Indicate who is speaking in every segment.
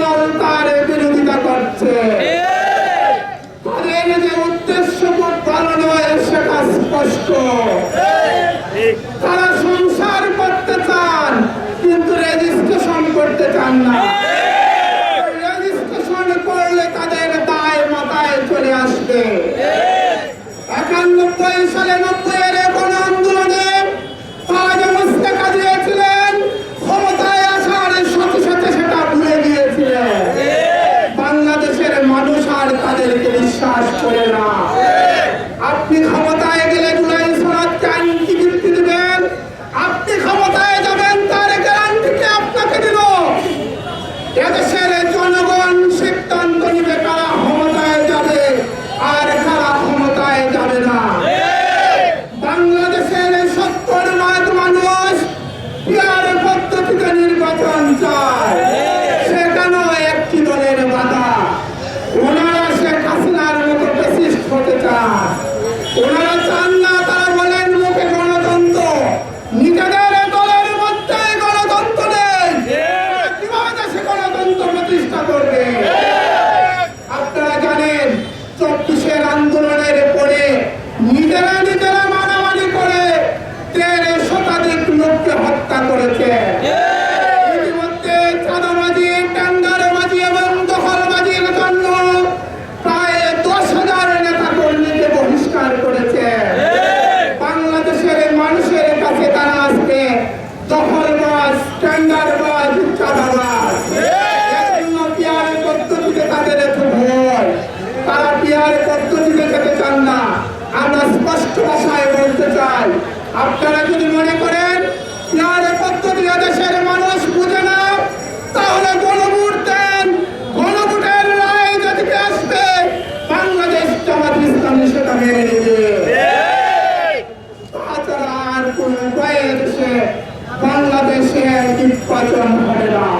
Speaker 1: দল তার বিরোধিতা করছে। তাদের যে উদ্দেশ্য পালন হয় সেটা স্পষ্ট। চলে না। আপনি ক্ষমতা আপনারা যদি মনে করেন দেশের মানুষ বুঝে না, তাহলে গণভুটেন গণভুটের রায় যেদিকে আসবে, বাংলাদেশ জামাত ইসলামী সেটা মেনে নেবে। তাছাড়া আর কোনো উপায় বাংলাদেশের নির্বাচন হবে না।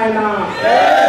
Speaker 1: যায় না